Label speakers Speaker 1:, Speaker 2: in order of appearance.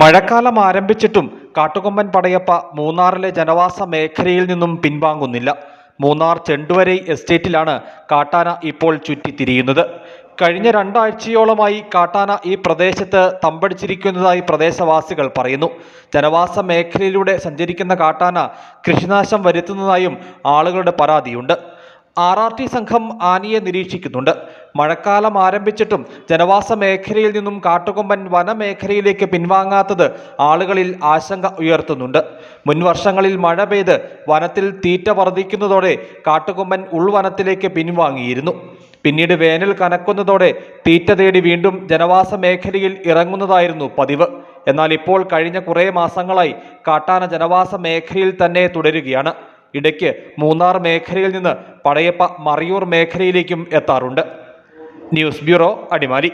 Speaker 1: മഴക്കാലം ആരംഭിച്ചിട്ടും കാട്ടുകൊമ്പൻ പടയപ്പ മൂന്നാറിലെ ജനവാസ മേഖലയിൽ നിന്നും പിൻവാങ്ങുന്നില്ല. മൂന്നാർ ചെണ്ടുവരൈ എസ്റ്റേറ്റിലാണ് കാട്ടാന ഇപ്പോൾ ചുറ്റിത്തിരിയുന്നത്. കഴിഞ്ഞ രണ്ടാഴ്ചയോളമായി കാട്ടാന ഈ പ്രദേശത്ത് തമ്പടിച്ചിരിക്കുന്നതായി പ്രദേശവാസികൾ പറയുന്നു. ജനവാസ മേഖലയിലൂടെ സഞ്ചരിക്കുന്ന കാട്ടാന കൃഷിനാശം വരുത്തുന്നതായും ആളുകളുടെ പരാതിയുണ്ട്. ആർ ആർ ടി സംഘം ആനയെ നിരീക്ഷിക്കുന്നുണ്ട്. മഴക്കാലം ആരംഭിച്ചിട്ടും ജനവാസ മേഖലയിൽ നിന്നും കാട്ടുകൊമ്പൻ വനമേഖലയിലേക്ക് പിൻവാങ്ങാത്തത് ആളുകളിൽ ആശങ്ക ഉയർത്തുന്നുണ്ട്. മുൻ വർഷങ്ങളിൽ മഴ പെയ്ത് വനത്തിൽ തീറ്റ വർദ്ധിക്കുന്നതോടെ കാട്ടുകൊമ്പൻ ഉൾവനത്തിലേക്ക് പിൻവാങ്ങിയിരുന്നു. പിന്നീട് വേനൽ കനക്കുന്നതോടെ തീറ്റ തേടി വീണ്ടും ജനവാസ മേഖലയിൽ ഇറങ്ങുന്നതായിരുന്നു പതിവ്. എന്നാൽ ഇപ്പോൾ കഴിഞ്ഞ കുറേ മാസങ്ങളായി കാട്ടാന ജനവാസ മേഖലയിൽ തന്നെ തുടരുകയാണ്. ഇടയ്ക്ക് മൂന്നാർ മേഖലയിൽ നിന്ന് പടയപ്പ മറിയൂർ മേഖലയിലേക്കും എത്താറുണ്ട്. News bureau Adimali.